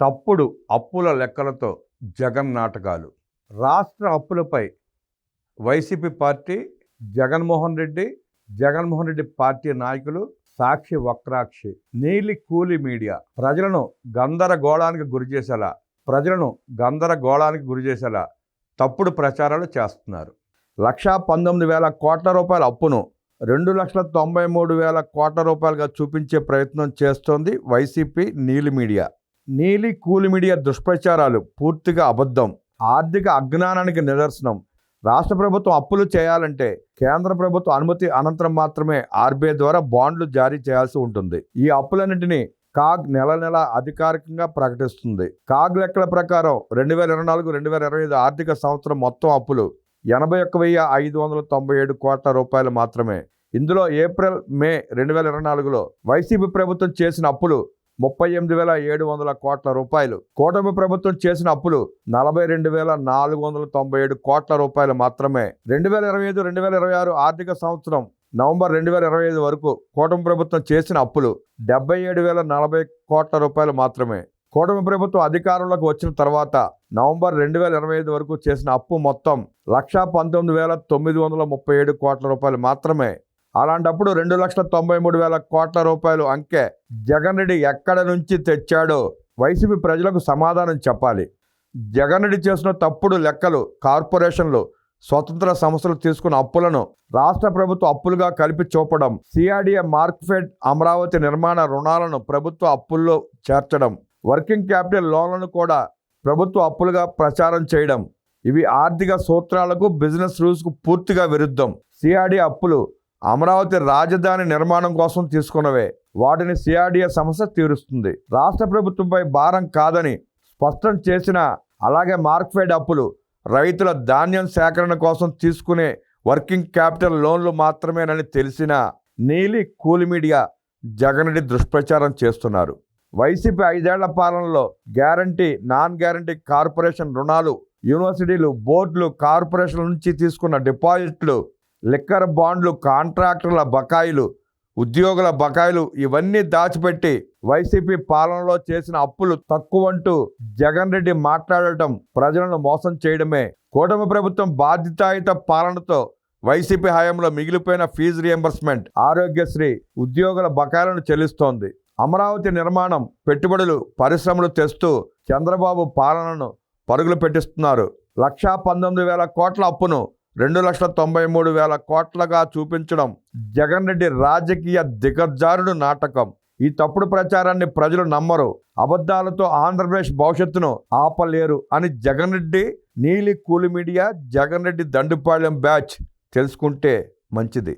తప్పుడు అప్పుల లెక్కలతో జగన్ నాటకాలు. రాష్ట్ర అప్పులపై YCP party Jaganmohan Reddy Jaganmohan Reddy party నాయకులు సాక్షి వక్రాక్షి. నీలి కూలి మీడియా. ప్రజలను గందరగోళానికి గురి చేసేలా ప్రజలను గందరగోళానికి గురి చేసేలా తప్పుడు ప్రచారాలు చేస్తున్నారు. లక్షా పంతొమ్మిది వేల కోట్ల రూపాయల అప్పును రెండు లక్షల తొంభై మూడు వేల కోట్ల రూపాయలుగా చూపించే ప్రయత్నం చేస్తోంది వైసీపీ నీలి మీడియా. నీలి కూలి మీడియా దుష్ప్రచారాలు పూర్తిగా అబద్ధం ఆర్థిక అజ్ఞానానికి నిదర్శనం. రాష్ట్ర ప్రభుత్వం అప్పులు చేయాలంటే కేంద్ర ప్రభుత్వ అనుమతి అనంతరం మాత్రమే ఆర్బీఐ ద్వారా బాండ్లు జారీ చేయాల్సి ఉంటుంది. ఈ అప్పులన్నింటినీ కాగ్ నెల నెల అధికారికంగా ప్రకటిస్తుంది. కాగ్ లెక్కల ప్రకారం రెండు వేల ఇరవై నాలుగు రెండు వేల ఇరవై ఐదు ఆర్థిక సంవత్సరం మొత్తం అప్పులు ఎనభై ఒక్క వెయ్యి ఐదు వందల తొంభై ఏడు కోట్ల రూపాయలు మాత్రమే. ఇందులో ఏప్రిల్ మే రెండు వేల ఇరవై నాలుగులో వైసీపీ ప్రభుత్వం చేసిన అప్పులు ముప్పై ఎనిమిది వేల ఏడు వందల కోట్ల రూపాయలు. కూటమి ప్రభుత్వం చేసిన అప్పులు నలభై రెండు వేల నాలుగు వందల తొంభై ఏడు కోట్ల రూపాయలు మాత్రమే. రెండు వేల ఇరవై ఐదు రెండు వేల ఇరవై ఆరు ఆర్థిక సంవత్సరం నవంబర్ రెండు వేల ఇరవై ఐదు వరకు కూటమి ప్రభుత్వం చేసిన అప్పులు డెబ్బై ఏడు వేల నలభై కోట్ల రూపాయలు మాత్రమే. కూటమి ప్రభుత్వం అధికారంలోకి వచ్చిన తర్వాత నవంబర్ రెండు వేల ఇరవై ఐదు వరకు చేసిన అప్పు మొత్తం లక్షా పంతొమ్మిది వేల తొమ్మిది వందల ముప్పై ఏడు కోట్ల రూపాయలు మాత్రమే. అలాంటప్పుడు రెండు లక్షల తొంభై మూడు వేల కోట్ల రూపాయలు అంకె. జగన్ రెడ్డి ఎక్కడ నుంచి తెచ్చాడో వైసీపీ ప్రజలకు సమాధానం చెప్పాలి. జగన్ రెడ్డి చేసిన తప్పుడు లెక్కలు కార్పొరేషన్లు స్వతంత్ర సంస్థలు తీసుకున్న అప్పులను రాష్ట్ర ప్రభుత్వ అప్పులుగా కలిపి చూపడం సిఆర్డిఏ మార్క్ఫెడ్ అమరావతి నిర్మాణ రుణాలను ప్రభుత్వ అప్పుల్లో చేర్చడం వర్కింగ్ క్యాపిటల్ లోన్లను కూడా ప్రభుత్వ అప్పులుగా ప్రచారం చేయడం. ఇవి ఆర్థిక సూత్రాలకు బిజినెస్ రూల్స్కు పూర్తిగా విరుద్ధం. సిఆర్డీ అప్పులు అమరావతి రాజధాని నిర్మాణం కోసం తీసుకున్నవే. వాటిని సిఆర్డీఏ సంస్థ తీరుస్తుంది. రాష్ట్ర ప్రభుత్వంపై భారం కాదని స్పష్టం చేసిన అలాగే మార్క్ఫెడ్ అప్పులు రైతుల ధాన్యం సేకరణ కోసం తీసుకునే వర్కింగ్ క్యాపిటల్ లోన్లు మాత్రమేనని తెలిసిన నీలి కూలి మీడియా జగనడి దుష్ప్రచారం చేస్తున్నారు. వైసీపీ ఐదేళ్ళ పాలనలో గ్యారంటీ నాన్ గ్యారంటీ కార్పొరేషన్ రుణాలు యూనివర్సిటీలు బోర్డులు కార్పొరేషన్ల నుంచి తీసుకున్న డిపాజిట్లు లిక్కర్ బాండ్లు కాంట్రాక్టర్ల బకాయిలు ఉద్యోగుల బకాయిలు ఇవన్నీ దాచిపెట్టి వైసీపీ పాలనలో చేసిన అప్పులు తక్కువంటూ జగన్ రెడ్డి మాట్లాడటం ప్రజలను మోసం చేయడమే. కూటమి ప్రభుత్వం బాధ్యతాయుత పాలనతో వైసీపీ హయాంలో మిగిలిపోయిన ఫీజు రియంబర్స్మెంట్ ఆరోగ్యశ్రీ ఉద్యోగుల బకాయిలను చెల్లిస్తోంది. అమరావతి నిర్మాణం పెట్టుబడులు పరిశ్రమలు తెస్తూ చంద్రబాబు పాలనను పరుగులు పెట్టిస్తున్నారు. లక్షా పంతొమ్మిది వేల కోట్ల అప్పును రెండు లక్షల తొంభై మూడు వేల కోట్లగా చూపించడం జగన్ రెడ్డి రాజకీయ దిగజారుడు నాటకం. ఈ తప్పుడు ప్రచారాన్ని ప్రజలు నమ్మరు. అబద్ధాలతో ఆంధ్రప్రదేశ్ భవిష్యత్తును ఆపలేరు అని జగన్ రెడ్డి నీలి కూలి మీడియా జగన్ రెడ్డి దండుపాళ్యం బ్యాచ్. తెలుసుకుంటే మంచిది.